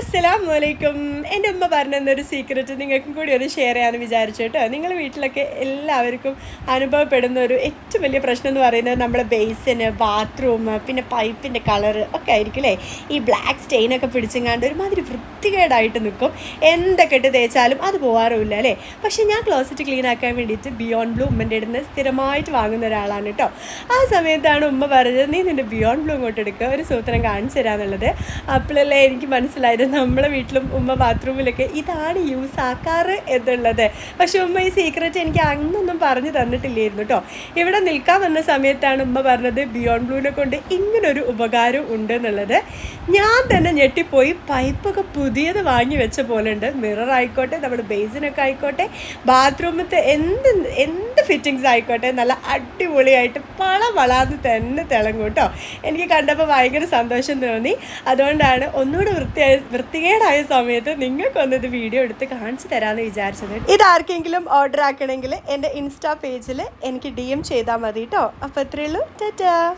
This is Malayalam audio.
അസ്സലാം വലൈക്കും എന്റെ ഉമ്മ പറഞ്ഞൊരു സീക്രറ്റ് നിങ്ങൾക്കും കൂടി ഒന്ന് ഷെയർ ചെയ്യാമെന്ന് വിചാരിച്ചു കേട്ടോ. നിങ്ങൾ വീട്ടിലൊക്കെ എല്ലാവർക്കും അനുഭവപ്പെടുന്ന ഒരു ഏറ്റവും വലിയ പ്രശ്നം എന്ന് പറയുന്നത് നമ്മുടെ ബേസിന് ബാത്റൂം പിന്നെ പൈപ്പിന്റെ കളർ ഒക്കെ ആയിരിക്കും അല്ലേ? ഈ ബ്ലാക്ക് സ്റ്റെയിനൊക്കെ പിടിച്ചെങ്ങാണ്ട് ഒരുമാതിരി വൃത്തികേടായിട്ട് നിൽക്കും എന്തൊക്കെ ഇട്ട് തേച്ചാലും അത് പോകാറുമില്ല അല്ലേ? പക്ഷേ ഞാൻ ക്ലോസറ്റ് ക്ലീൻ ആക്കാൻ വേണ്ടിയിട്ട് ബിയോണ്ട് ബ്ലൂ ഉമ്മന്റെ അടുത്ത് സ്ഥിരമായിട്ട് വാങ്ങുന്ന ഒരാളാണ് കേട്ടോ. ആ സമയത്താണ് ഉമ്മ പറഞ്ഞത് നീ നിന്റെ ബിയോണ്ട് ബ്ലൂ ഇങ്ങോട്ട് എടുക്കുക ഒരു സൂത്രം കാണിച്ചു തരാമെന്നുള്ളത് അപ്പോഴല്ലേ എനിക്ക് മനസ്സിലായത്. നമ്മളെ വീട്ടിലും ഉമ്മ ബാത്റൂമിലൊക്കെ ഇതാണ് യൂസ് ആക്കാറ് എന്നുള്ളത്. പക്ഷെ ഉമ്മ ഈ സീക്രറ്റ് എനിക്ക് അന്നൊന്നും പറഞ്ഞു തന്നിട്ടില്ലായിരുന്നു കേട്ടോ ഇവിടെ നിൽക്കാൻ വന്ന സമയത്താണ് ഉമ്മ പറഞ്ഞത് ബിയോണ്ട് ബ്ലൂവിനെ കൊണ്ട് ഇങ്ങനൊരു ഉപകാരം ഉണ്ട് എന്നുള്ളത്. ഞാൻ തന്നെ ഞെട്ടിപ്പോയി. പൈപ്പൊക്കെ പുതിയത് വാങ്ങി വെച്ച പോലെ ഉണ്ട്. മിറർ ആയിക്കോട്ടെ നമ്മുടെ ബേസിനൊക്കെ ആയിക്കോട്ടെ ബാത്റൂമത്തെ എന്ത് എന്ത് ഫിറ്റിങ്സ് ആയിക്കോട്ടെ നല്ല അടിപൊളിയായിട്ട് പള വളാന്ന് തന്നെ തിളങ്ങും കേട്ടോ. എനിക്ക് കണ്ടപ്പോൾ ഭയങ്കര സന്തോഷം തോന്നി. അതുകൊണ്ടാണ് ഒന്നുകൂടെ വൃത്തിയായ വൃത്തികേടായ സമയത്ത് നിങ്ങൾക്കൊന്ന് ഇത് വീഡിയോ എടുത്ത് കാണിച്ചു തരാമെന്ന് വിചാരിച്ചത്. ഇതാർക്കെങ്കിലും ഓർഡർ ആക്കണമെങ്കിൽ എന്റെ ഇൻസ്റ്റാ പേജിൽ എനിക്ക് ഡി എം ചെയ്താൽ മതി കേട്ടോ. അപ്പോൾ അത്രയേ ഉള്ളൂ. ടാറ്റാ.